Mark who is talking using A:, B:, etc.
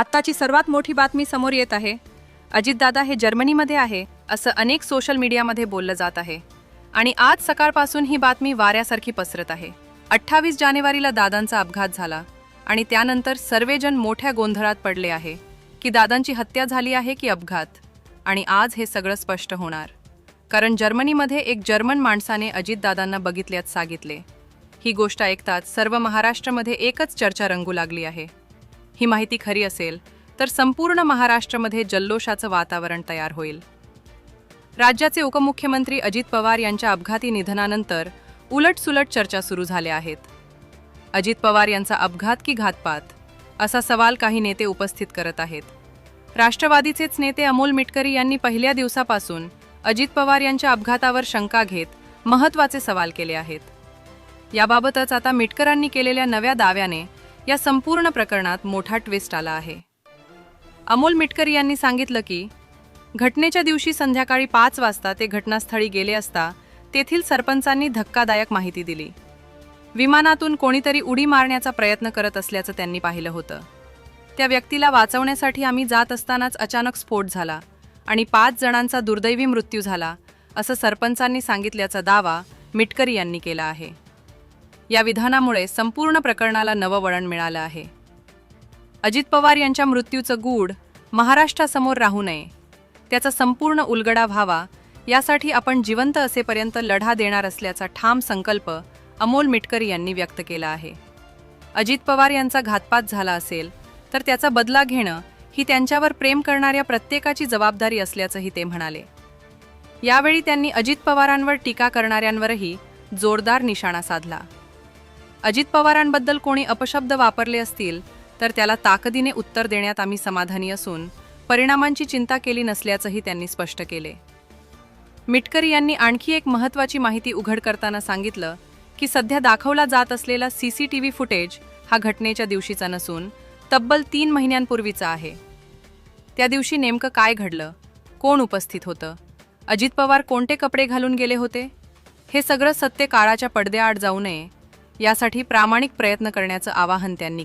A: आत्ताची सर्वात मोठी बातमी समोर येत आहे. अजितदादा हे जर्मनीमध्ये आहे असं अनेक सोशल मीडियामध्ये बोललं जात आहे. आणि आज सकाळपासून ही बातमी वाऱ्यासारखी पसरत आहे. अठ्ठावीस जानेवारीला दादांचा अपघात झाला आणि त्यानंतर सर्वजण मोठ्या गोंधळात पडले आहे की दादांची हत्या झाली आहे की अपघात. आणि आज हे सगळं स्पष्ट होणार. कारण जर्मनीमध्ये एक जर्मन माणसाने अजितदादांना बघितल्यात सांगितले. ही गोष्ट ऐकताच सर्व महाराष्ट्रामध्ये एकच चर्चा रंगू लागली आहे. ही माहिती खरी असेल तर संपूर्ण महाराष्ट्रामध्ये जल्लोषाचं वातावरण तयार होईल. राज्याचे उपमुख्यमंत्री अजित पवार यांच्या अपघाती निधनानंतर उलटसुलट चर्चा सुरू झाल्या आहेत. अजित पवार यांचा अपघात की घातपात असा सवाल काही नेते उपस्थित करत आहेत. राष्ट्रवादीचेच नेते अमोल मिटकरी यांनी पहिल्या दिवसापासून अजित पवार यांच्या अपघातावर शंका घेत महत्त्वाचे सवाल केले आहेत. याबाबतच आता मिटकरांनी केलेल्या नव्या दाव्याने या संपूर्ण प्रकरणात मोठा ट्विस्ट आला आहे. अमोल मिटकरी यांनी सांगितलं की घटनेच्या दिवशी संध्याकाळी पाच वाजता ते घटनास्थळी गेले असता तेथील सरपंचांनी धक्कादायक माहिती दिली. विमानातून कोणीतरी उडी मारण्याचा प्रयत्न करत असल्याचं त्यांनी पाहिलं होतं. त्या व्यक्तीला वाचवण्यासाठी आम्ही जात असतानाच अचानक स्फोट झाला आणि पाच जणांचा दुर्दैवी मृत्यू झाला असं सरपंचांनी सांगितल्याचा दावा मिटकरी यांनी केला आहे. या विधानामुळे संपूर्ण प्रकरणाला नवं वळण मिळालं आहे. अजित पवार यांच्या मृत्यूचं गूढ महाराष्ट्रासमोर राहू नये त्याचा संपूर्ण उलगडा व्हावा यासाठी आपण जिवंत असेपर्यंत लढा देणार असल्याचा ठाम संकल्प अमोल मिटकरी यांनी व्यक्त केला आहे. अजित पवार यांचा घातपात झाला असेल तर त्याचा बदला घेणं ही त्यांच्यावर प्रेम करणाऱ्या प्रत्येकाची जबाबदारी असल्याचंही ते म्हणाले. यावेळी त्यांनी अजित पवारांवर टीका करणाऱ्यांवरही जोरदार निशाणा साधला. अजित पवारांबद्दल कोणी अपशब्द वापरले असतील तर त्याला ताकदीने उत्तर देण्यात आम्ही समाधानी असून परिणामांची चिंता केली नसल्याचंही त्यांनी स्पष्ट केले. मिटकरी यांनी आणखी एक महत्त्वाची माहिती उघड करताना सांगितलं की सध्या दाखवला जात असलेला C C T V footage हा घटनेच्या दिवशीचा नसून तब्बल तीन महिन्यांपूर्वीचा आहे. त्या दिवशी नेमकं काय घडलं? कोण उपस्थित होतं? अजित पवार कोणते कपडे घालून गेले होते? हे सगळं सत्य काळाच्या पडद्याआड जाऊ नये यासाठी प्रामाणिक प्रयत्न करण्याचं आवाहन त्यांनी